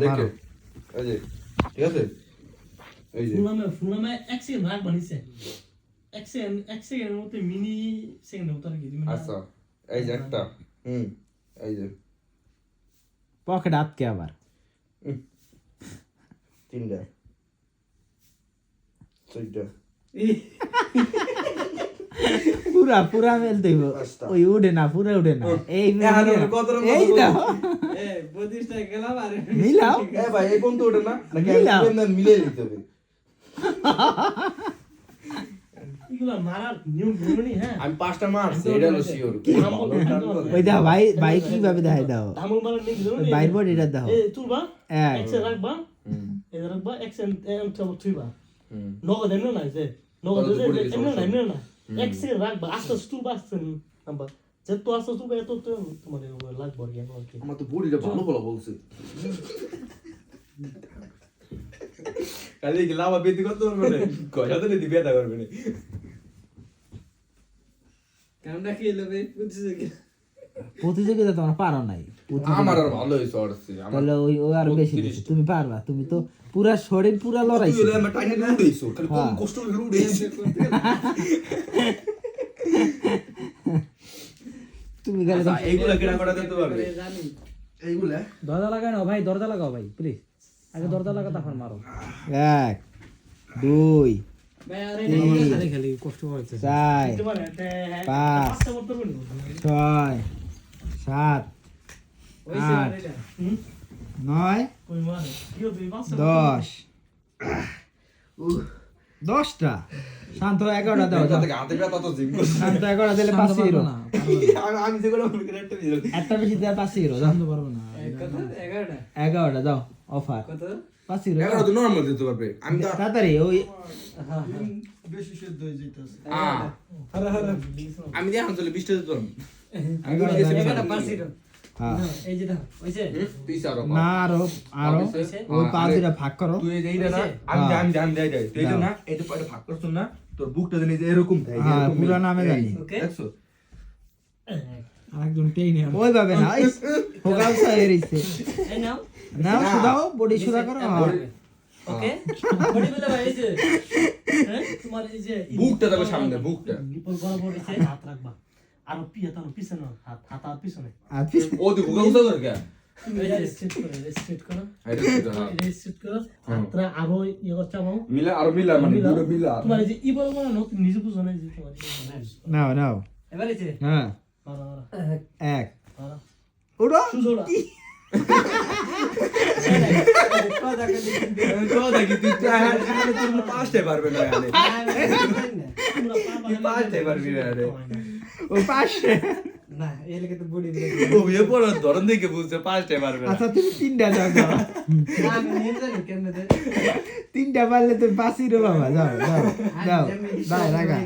দেখে। এই যে ঠিক আছে? এই যে। ফুলনামে ফুলনামে এক সেকেন্ড রাখ বানিয়েছে এক সেকেন্ড এক সেকেন্ডের মধ্যে মিনি সেকেন্ড হতো নাকি তুমি আচ্ছা এই যে একটা। হুম এই যে। পকেট আটকে আবার? তিনটা। চারটা। পুরা পুরা মেল দেব। ওই উঠে না পুরা উঠে না। এই এই দাও। মিলাও। এ ভাই এই তো ওঠে না? নাকি মিলে নিতে হবে। এগুলো মারার নিয়মগুলো হ্যাঁ। আমি পাঁচটা মারছি এটা হলো শিওর ওই দাও ভাই ভাই কীভাবে দেখাই দাও? বাইর বোর্ড এটা দাও। তুলবা এক এক রাখবা রাখবা থুইবা। নগদ এমনি না নগদ নগদ পড়ে এমনি গেছে, না সমস্যা এমনি না এক সেকেন্ড রাখবা আস্তে আস্তে তুলবা আস্তে নাম্বার যত আস্তে তুলবা এত তো তোমার লাগবে আর কি আমার তো বডিটা ভালো বলা বলছে কালি লাভা বেদি করতে পারবে না কয়টা তো নিতে বেদা করবে না কামটা খেয়ে নেবে বুঝছিস কি প্রতিযোগিতা তোমার পারো নাই। প্রতিযোগিতা- আমার আর ভালো তাহলে ওই ও আর বেশি দিছে তুমি পারবা তুমি তো পুরা শরীর পুরা তুই লড়াইছো। হলে আমার টাইনে খালি কম হ্যাঁ। কষ্ট করে উড়েছে তুমি গেলে আচ্ছা, এইগুলা করা পারবে। এইগুলা? দরজা লাগাই না ভাই দরজা লাগাও ভাই প্লিজ আগে দরজা লাগা তারপর মারো। এক দুই তিন কষ্ট হচ্ছে চার পাঁচ। ছয় সাত আট। হুম নয় দশ। দশটা। শান্ত এগারোটা দাও। এটা হাতে ব্যথা তো জিম শান্ত এগারোটা দিলে পাঁচশো হিরো না আমি যেগুলো একটা বেশি দেওয়ার পাঁচশো হিরো জানতে পারব না। এগারোটা। দাও অফার। কত পাঁচশো হিরো এগারো তো নর্মাল দিতে পারবে। আমি তাড়াতাড়ি ওই বেশি শুদ্ধ হয়ে যাইতেছে। আ, হারা হারা আমি দিয়ে আনছলে বিশটা দিতে পারব দাও। হ্যাঁ। চারো না আরও আরও ওই পাঁচ ভাগ করো। তুই এই না আমি হ্যাঁ। আমি আমি যাই যাই তুই দাও। না এই যে ভাগ করছ না তোর বুকটা জানি এরকম থাকে হ্যাঁ, পুরা নামে জানি। দেখছ? আরেকজন টেইনে ওইভাবে না ওই হোগাল এই নাও। নাও সুদাও বডি সুদা করো। ওকে? বডি বলে ভাই এই যে হ্যাঁ তোমার এই যে বুকটা তবে সামনে, বুকটা। এই যে হাত রাখবা। আর পিয়া তার পিছনে হাত হাত আর পিছনে আর পিছ ও দি হুগা উসা করে কে তুমি এই যে স্ট্রেট করো স্ট্রেট করো। এটা সেটা। এই স্ট্রেট করো হাতটা আরও করতে মিলা আর মিলা মিলা। পুরো মিলা। তোমার এই যে ই বল বলো না তুমি নিজে বুঝো না যে তোমার এই যে- নাও নাও। এবার এই যে। হ্যাঁ। মারা মারা। এক। মারা। উড়ো সুজোড়া। তো দেখি তুই তো আর আর তুই পাঁচটা পারবে না পারবি না। ও পাশে। না এই তো বডি ও বিয়ে পড়ার ধরন দেখে বুঝছে পাঁচটা পারবে আচ্ছা তুমি তিনটা দাও দাও আমি নিয়ে জানি কেমনে তিনটা পারলে পাঁচ বাবা যাও যাও যাও রাখা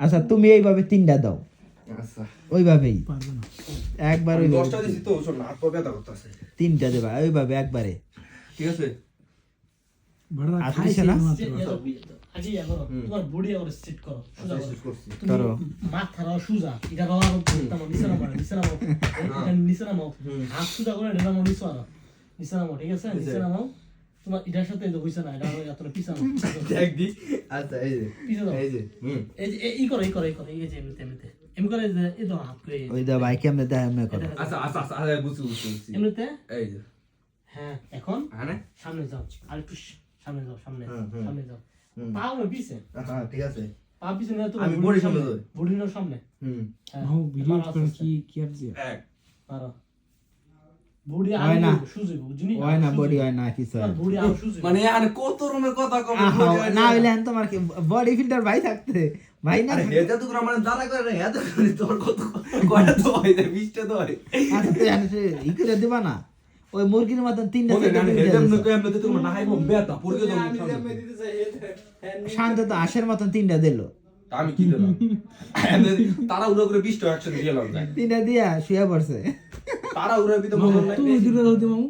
আচ্ছা তুমি এইভাবে তিনটা দাও। আচ্ছা। ওইভাবেই। একবার তো করতেছে। তিনটা দেবা ওইভাবে একবারে। ঠিক আছে? ঠিক আছে তোমার এটার সাথে এটা হইছে না এটা আরও এত পিছানো দেখ দি আচ্ছা এই যে পিছে এই যে এই যে এই করো এই করো এই করো এই যে এমনিতে এমনিতে এমনি করে যে এই ধরো হাত করে ওই দাও ভাই কেমনে দেয় এমনি করো আচ্ছা আচ্ছা আচ্ছা আচ্ছা বুঝছি বুঝছি বুঝছি এমনিতে এই যে হ্যাঁ এখন হ্যাঁ সামনে যাও আর একটু সামনে যাও সামনে হুম, হুম। সামনে যাও। পা হলো পিছে। হ্যাঁ ঠিক আছে। পা পিছনে তো আমি বডির সামনে যাই। বডি নাও সামনে। হুম। হ্যাঁ ভিডিও করে কি কি অ্যাপ এক। মারো বডি হয় আগে বুঝনি হয় না বডি হয় না কিছু বডি আর সুজি মানে আর কত রুমের কথা কম না হইলে তোমার কি বডি ফিল্টার ভাই থাকতে ভাই না আরে হেতে তো আমার দাঁড়া করে রে হেতে তোর কত কয়টা তো হয় রে 20টা তো হয়। আচ্ছা তুই ই করে দিবা না। ওই মুরগির মতন তিনটা শান্ত তো আশের মতন তিনটা দিল। আমি কি দিলাম? তারা উড়ো করে 20টা একসাথে যায়। তিনটা দিয়া শুয়া পড়ছে। তারা উড়া বিতে মন নাই। তুমি দূরে দাও মামু।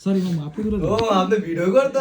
সরি মামু আপনি দূরে দাও ও আপনি ভিডিও করতে